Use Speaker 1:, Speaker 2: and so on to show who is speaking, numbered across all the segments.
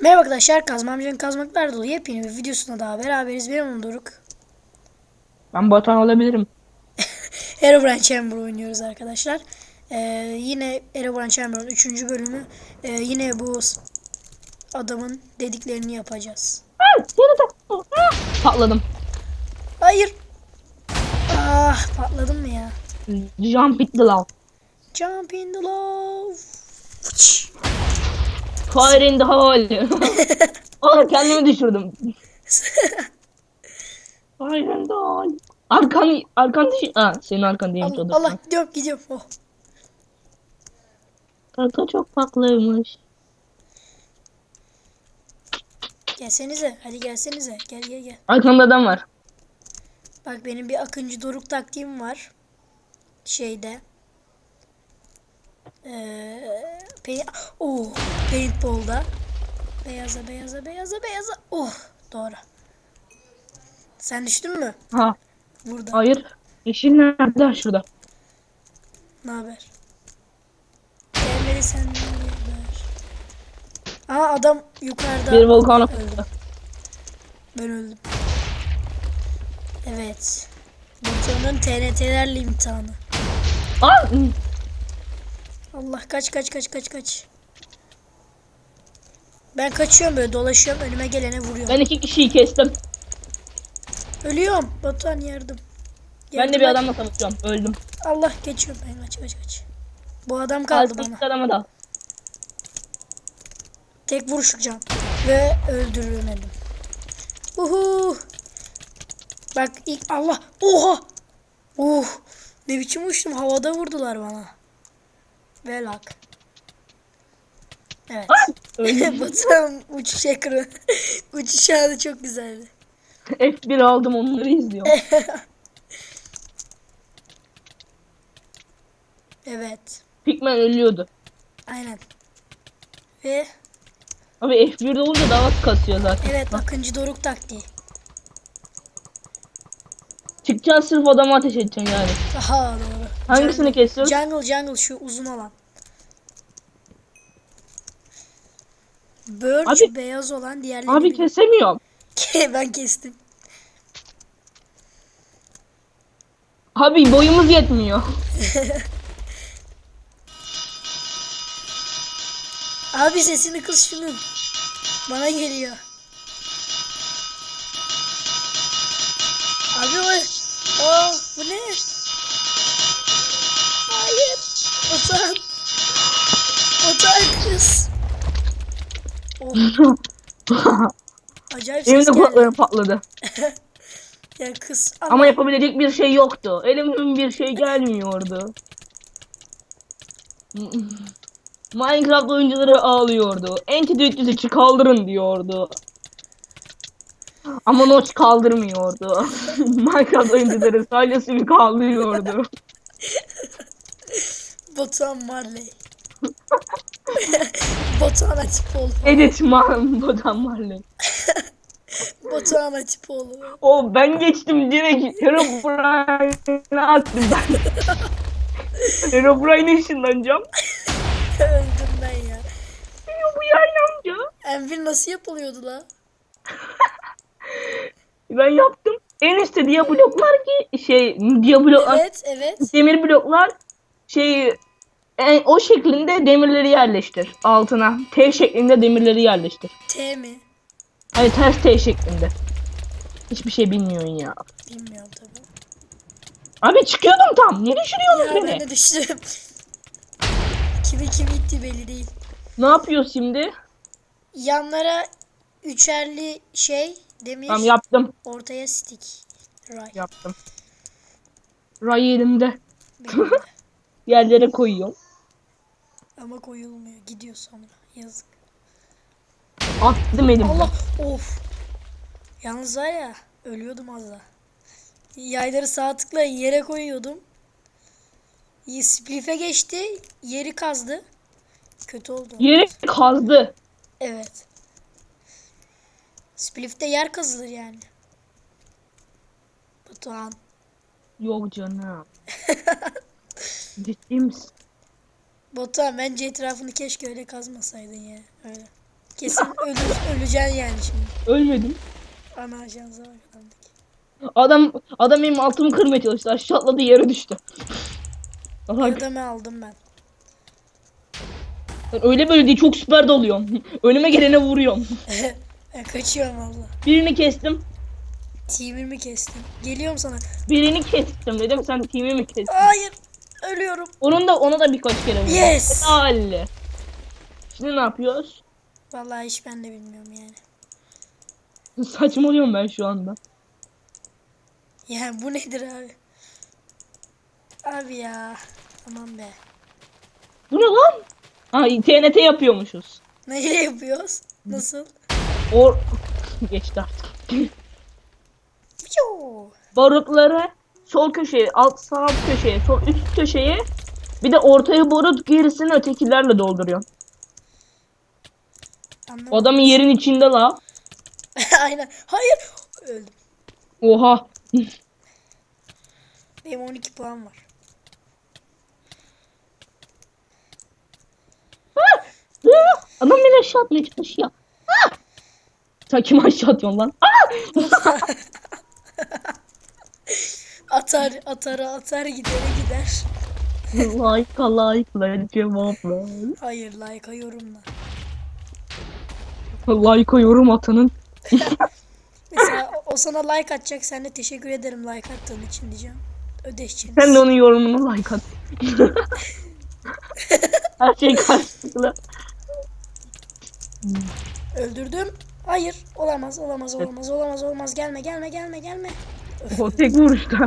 Speaker 1: Merhaba arkadaşlar, Kazmamcı'nın Kazmaklar dolu yepyeni bir videosuna daha beraberiz. Benim Doruk.
Speaker 2: Ben Batuhan olabilirim.
Speaker 1: Herobrine Chamber oynuyoruz arkadaşlar. Ee, yine Herobrine Chamber'ın 3. bölümü. Ee, yine bu adamın dediklerini yapacağız.
Speaker 2: Ah, Patladım.
Speaker 1: Hayır. Ah patladım mı ya?
Speaker 2: Jump it the love.
Speaker 1: Jump in the love. Fıç.
Speaker 2: Fire in the hole. Aa kendimi düşürdüm. Fire in the hole. Arkan, arkan düşün. Aa senin arkan değilmiş o
Speaker 1: Allah,
Speaker 2: da.
Speaker 1: Allah gidiyorum gidiyorum. Oh.
Speaker 2: Arka çok paklıymış.
Speaker 1: Gelsenize hadi gelsenize. Gel gel gel.
Speaker 2: Arkamda adam var.
Speaker 1: Bak benim bir Akıncı Doruk taktiğim var. Şeyde. Ee, pey oh, paintball'da. Beyaza beyaza beyaza beyaza. Oh doğru. Sen düştün mü?
Speaker 2: Ha,
Speaker 1: Burada.
Speaker 2: hayır. Yeşil nerede? Şurada.
Speaker 1: Ne haber? Gelmedi sen ne haber? Aa adam yukarıda.
Speaker 2: Bir volkan
Speaker 1: Öldüm. Ben öldüm. Evet. Batuhan'ın TNT'lerle imtihanı.
Speaker 2: Aa,
Speaker 1: Allah kaç kaç kaç kaç kaç. Ben kaçıyorum böyle dolaşıyorum önüme gelene vuruyorum.
Speaker 2: ben iki kişiyi kestim.
Speaker 1: Ölüyorum. Batuhan yardım.
Speaker 2: Ben de
Speaker 1: Yardım
Speaker 2: bir adamla savaşıyorum. Öldüm.
Speaker 1: Allah geçiyorum ben kaç kaç kaç. Bu adam kaldı
Speaker 2: Kaldı
Speaker 1: bana.
Speaker 2: adama da.
Speaker 1: Tek vuruş can. Ve öldürülmedim. Uhu. Bak ilk Allah. Oha. Uh. Ne biçim uçtum havada vurdular bana. Ve lak. Evet.
Speaker 2: Öldüm.
Speaker 1: Batuhan uçuş ekranı. uçuş anı çok güzeldi.
Speaker 2: F1 aldım onları izliyorum.
Speaker 1: Evet.
Speaker 2: Pikmen ölüyordu.
Speaker 1: Aynen. Ve
Speaker 2: Abi F1'de olunca daha az kasıyor zaten.
Speaker 1: evet Akıncı Doruk taktiği.
Speaker 2: Çıkacaksın sırf adamı ateş edeceksin yani.
Speaker 1: Aha doğru.
Speaker 2: Hangisini kesiyoruz?
Speaker 1: Jungle jungle şu uzun olan. Birch
Speaker 2: Abi-
Speaker 1: beyaz olan diğerleri
Speaker 2: Abi
Speaker 1: bilmiyorum.
Speaker 2: kesemiyorum.
Speaker 1: ben kestim.
Speaker 2: Abi boyumuz yetmiyor.
Speaker 1: Abi sesini kız şunun. Bana geliyor. Abi o... Aa, bu ne? Hayır. Otan. Otan kız. Oh, acayip
Speaker 2: Benim de kulaklarım patladı.
Speaker 1: Ya kız.
Speaker 2: Ama yapabilecek bir şey yoktu. Elimden bir şey gelmiyordu. Minecraft oyuncuları ağlıyordu. Antidote'ü kaldırın diyordu. Ama Notch kaldırmıyordu. Minecraft oyuncuları salyasını kaldırıyordu.
Speaker 1: Batuhan Marley. Batuhan Atipoğlu.
Speaker 2: Edit man Bodan Marley.
Speaker 1: Batuhan Atipoğlu.
Speaker 2: O ben geçtim direkt Herobrine'e attım ben. Herobrine'e ışınlanacağım.
Speaker 1: Öldüm ben ya.
Speaker 2: Bu yayın amca.
Speaker 1: Envil nasıl yapılıyordu la?
Speaker 2: Ben yaptım. En üstte diye bloklar ki şey diye bloklar
Speaker 1: Evet evet.
Speaker 2: demir bloklar şey en, o şeklinde demirleri yerleştir altına. T şeklinde demirleri yerleştir.
Speaker 1: T mi?
Speaker 2: Hayır ters T şeklinde. Hiçbir şey bilmiyorsun ya.
Speaker 1: Bilmiyorum tabii.
Speaker 2: Abi çıkıyordum tam. Niye düşürüyorsun
Speaker 1: Ya
Speaker 2: beni?
Speaker 1: ben de düştüm. kimi kimi itti belli değil.
Speaker 2: Ne yapıyoruz şimdi?
Speaker 1: Yanlara üçerli şey demir.
Speaker 2: Tamam yaptım.
Speaker 1: Ortaya stick. Right.
Speaker 2: Yaptım. Ray elimde.
Speaker 1: Benim de.
Speaker 2: Yerlere koyuyorum.
Speaker 1: Ama koyulmuyor. Gidiyor sonra. Yazık.
Speaker 2: Attım elimde.
Speaker 1: Allah. Of. Yalnız var ya. Ölüyordum az daha. Yayları sağ tıkla yere koyuyordum. Spliff'e geçti. Yeri kazdı. Kötü oldu.
Speaker 2: Yeri kazdı.
Speaker 1: Evet. Spliff'te yer kazılır yani. Batuhan.
Speaker 2: Yok canım. Ciddi misin?
Speaker 1: Batuhan bence etrafını keşke öyle kazmasaydın ya. Öyle. Kesin ölü, öleceksin yani şimdi.
Speaker 2: Ölmedim.
Speaker 1: Ana ajansa bak.
Speaker 2: Adam adam benim altımı kırmaya çalıştı. Aşağı atladı yere düştü.
Speaker 1: Adamı aldım ben.
Speaker 2: ben öyle böyle değil çok süper doluyorum. Önüme gelene vuruyorum.
Speaker 1: Ben kaçıyorum valla.
Speaker 2: Birini kestim.
Speaker 1: Team'imi kestim. Geliyorum sana.
Speaker 2: Birini kestim dedim. Sen kimi mi kestin?
Speaker 1: Hayır. Ölüyorum.
Speaker 2: Onun da ona da birkaç kere vurdum.
Speaker 1: Yes.
Speaker 2: Helal. Şimdi ne yapıyoruz?
Speaker 1: Vallahi hiç ben de bilmiyorum yani.
Speaker 2: Saçmalıyorum ben şu anda.
Speaker 1: Yani bu nedir abi? Abi ya. Tamam be.
Speaker 2: Bu ne lan? Ha TNT yapıyormuşuz.
Speaker 1: Neyle yapıyoruz? Nasıl?
Speaker 2: Or geçti artık. Barutları sol köşeye, alt sağ köşeye, sol üst köşeye bir de ortaya barut gerisini ötekilerle dolduruyor.
Speaker 1: Anlamadım.
Speaker 2: Adamın yerin içinde la.
Speaker 1: Aynen. Hayır. Öldüm.
Speaker 2: Oha.
Speaker 1: Benim 12 puan var.
Speaker 2: Adam beni aşağı atmaya çalışıyor. Sen kimi aşağı atıyorsun lan?
Speaker 1: Atar, atar, atar gidere gider.
Speaker 2: Like'a like'la cevaplar.
Speaker 1: Hayır, like'a yorumla.
Speaker 2: Like'a yorum atanın.
Speaker 1: Mesela o- o sana like atacak. Sen de teşekkür ederim like attığın için diyeceğim. Ödeşeceğiz.
Speaker 2: Sen de onun yorumunu like at. Her şey karşılıklı.
Speaker 1: Öldürdüm. Hayır. Olamaz, olamaz, olamaz, olamaz, olamaz. Gelme, gelme, gelme, gelme.
Speaker 2: O tek vuruşta.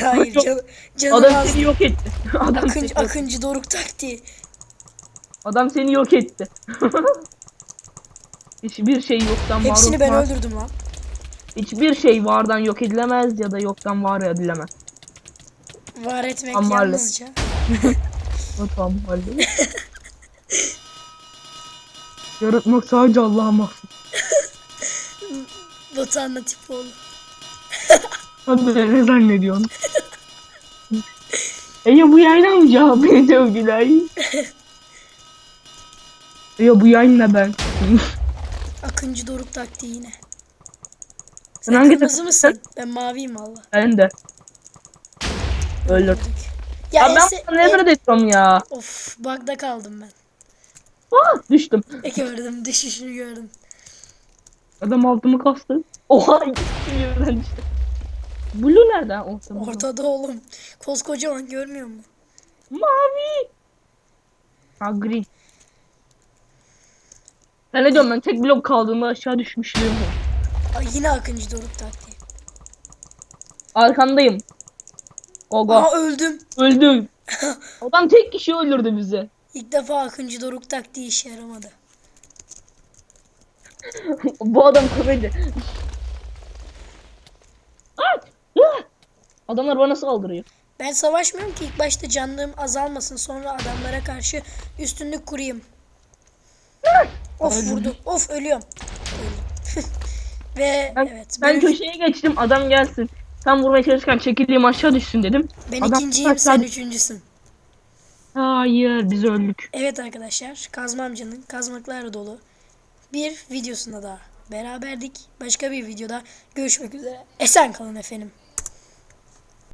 Speaker 1: Hayır, can, canım
Speaker 2: Adam
Speaker 1: az.
Speaker 2: seni yok etti. Adam seni,
Speaker 1: Akıncı, akıncı doruk taktiği.
Speaker 2: adam seni yok etti. Hiçbir şey yoktan var
Speaker 1: Hepsini ben öldürdüm lan.
Speaker 2: Hiçbir şey vardan yok edilemez ya da yoktan var edilemez.
Speaker 1: Var etmek
Speaker 2: Aman
Speaker 1: yalnızca.
Speaker 2: Halde. Yaratmak sadece Allah'a mahsus.
Speaker 1: Oldu.
Speaker 2: Sen de ne zannediyorsun? Ege bu yayına mı cevap beni dövdüler? Ege bu yayınla ben.
Speaker 1: Akıncı doruk taktiği yine.
Speaker 2: Sen
Speaker 1: Sen
Speaker 2: hangi
Speaker 1: kırmızı mısın? Ben maviyim valla.
Speaker 2: Ben de. Öldür.
Speaker 1: Ya,
Speaker 2: Ya ben sana nefret ediyorum ya.
Speaker 1: Of bug'da kaldım ben.
Speaker 2: Ah düştüm.
Speaker 1: E gördüm düşüşünü gördüm.
Speaker 2: Adam altımı kastı. Oha birden düştü. Blue nerede? Oh, tamam.
Speaker 1: Ortada oğlum. Koskocaman görmüyor musun?
Speaker 2: Mavi. Ha gri. Ben ne diyorum ben tek blok kaldığımda aşağı düşmüşlüğüm var.
Speaker 1: Ay, yine akıncı doruk taktiği.
Speaker 2: Arkandayım. Gogo.
Speaker 1: Aa öldüm.
Speaker 2: Öldüm. Adam tek kişi öldürdü bizi.
Speaker 1: İlk defa akıncı doruk taktiği işe yaramadı.
Speaker 2: Bu adam komedi. Ah! Ah! Adamlar bana saldırıyor.
Speaker 1: Ben savaşmıyorum ki ilk başta canlığım azalmasın sonra adamlara karşı üstünlük kurayım. of
Speaker 2: Öldüm.
Speaker 1: vurdu. Of ölüyorum. Ve
Speaker 2: Ben,
Speaker 1: evet
Speaker 2: ben
Speaker 1: ben,
Speaker 2: köşeye geçtim adam gelsin. Sen vurmaya çalışırken çekildiğim aşağı düşsün dedim.
Speaker 1: ben
Speaker 2: adam
Speaker 1: ikinciyim sen
Speaker 2: düş-
Speaker 1: üçüncüsün.
Speaker 2: Hayır biz öldük.
Speaker 1: Evet arkadaşlar Kazmamcı'nın kazmaklarla dolu bir videosunda daha beraberdik. Başka bir videoda görüşmek üzere. Esen kalın efendim.